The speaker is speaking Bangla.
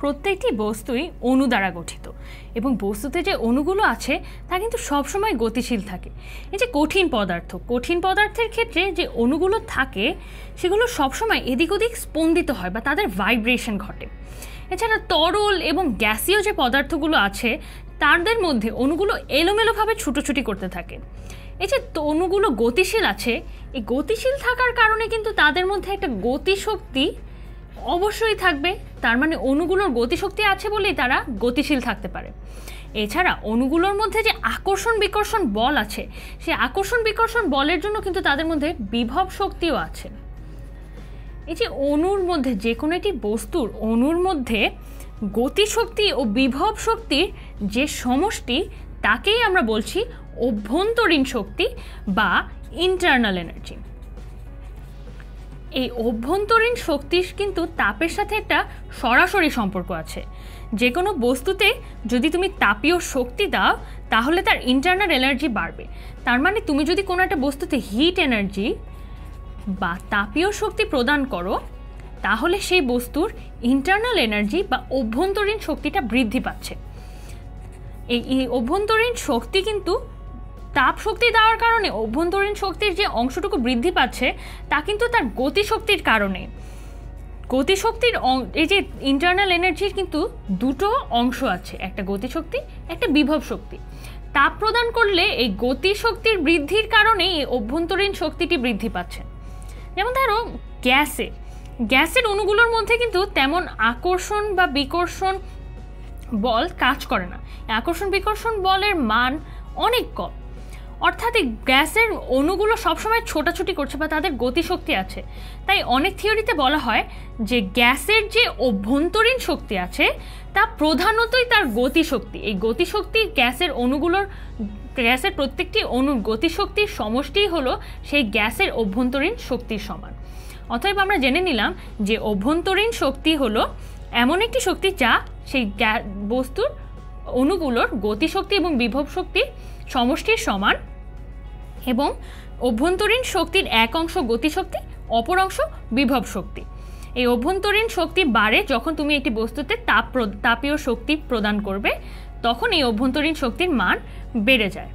প্রত্যেকটি বস্তুই অণু দ্বারা গঠিত। এবং বস্তুতে যে অণুগুলো আছে, তা কিন্তু সবসময় গতিশীল থাকে। এই যে কঠিন পদার্থ, কঠিন পদার্থের ক্ষেত্রে যে অণুগুলো থাকে, সেগুলো সবসময় এদিক ওদিক স্পন্দিত হয় বা তাদের ভাইব্রেশন ঘটে। এছাড়া তরল এবং গ্যাসীয় যে পদার্থগুলো আছে, তাদের মধ্যে অণুগুলো এলোমেলোভাবে ছুটোছুটি করতে থাকে। এই যে অণুগুলো গতিশীল আছে, এই গতিশীল থাকার কারণে কিন্তু তাদের মধ্যে একটা গতিশক্তি অবশ্যই থাকবে। তার মানে অণুগুলোর গতিশক্তি আছে বলেই তারা গতিশীল থাকতে পারে। এছাড়া অণুগুলোর মধ্যে যে আকর্ষণ বিকর্ষণ বল আছে, সেই আকর্ষণ বিকর্ষণ বলের জন্য কিন্তু তাদের মধ্যে বিভব শক্তিও আছে। এই যে অণুর মধ্যে যে কোনো একটি বস্তুর অণুর মধ্যে গতিশক্তি ও বিভব শক্তির যে সমষ্টি, তাকেই আমরা বলছি অভ্যন্তরীণ শক্তি বা ইন্টারনাল এনার্জি এই অভ্যন্তরীণ শক্তির কিন্তু তাপের সাথে একটা সরাসরি সম্পর্ক আছে। যে কোনো বস্তুতে যদি তুমি তাপীয় শক্তি দাও, তাহলে তার ইন্টারনাল এনার্জি বাড়বে। তার মানে তুমি যদি কোনো একটা বস্তুতে হিট এনার্জি বা তাপীয় শক্তি প্রদান করো, তাহলে সেই বস্তুর ইন্টারনাল এনার্জি বা অভ্যন্তরীণ শক্তিটা বৃদ্ধি পাচ্ছে। এই অভ্যন্তরীণ শক্তি কিন্তু তাপ শক্তি দেওয়ার কারণে অভ্যন্তরীণ শক্তির যে অংশটুকু বৃদ্ধি পাচ্ছে, তা কিন্তু তার গতিশক্তির কারণে। গতিশক্তির এই যে ইন্টারনাল এনার্জির কিন্তু দুটো অংশ আছে, একটা গতিশক্তি, একটা বিভব শক্তি। তাপ প্রদান করলে এই গতিশক্তির বৃদ্ধির কারণে এই অভ্যন্তরীণ শক্তিটি বৃদ্ধি পাচ্ছে। যেমন ধরো, গ্যাসে। গ্যাসের অণুগুলোর মধ্যে কিন্তু তেমন আকর্ষণ বা বিকর্ষণ বল কাজ করে না। আকর্ষণ বিকর্ষণ বলের মান অনেক কম। অর্থাৎ এই গ্যাসের অণুগুলো সবসময় ছোটাছুটি করছে বা তাদের গতিশক্তি আছে। তাই অনেক থিওরিতে বলা হয় যে গ্যাসের যে অভ্যন্তরীণ শক্তি আছে, তা প্রধানতই তার গতিশক্তি। এই গতিশক্তি গ্যাসের অণুগুলোর, গ্যাসের প্রত্যেকটি অণুর গতিশক্তির সমষ্টিই হলো সেই গ্যাসের অভ্যন্তরীণ শক্তির সমান। অতএব আমরা জেনে নিলাম যে অভ্যন্তরীণ শক্তি হলো এমন একটি শক্তি যা সেই বস্তুর অণুগুলোর গতিশক্তি এবং বিভব শক্তি সমষ্টির সমান এবং অভ্যন্তরীণ শক্তির এক অংশ গতিশক্তি, অপর অংশ বিভব শক্তি। এই অভ্যন্তরীণ শক্তি বাড়ে যখন তুমি একটি বস্তুতে তাপ তাপীয় শক্তি প্রদান করবে, তখন এই অভ্যন্তরীণ শক্তির মান বেড়ে যায়।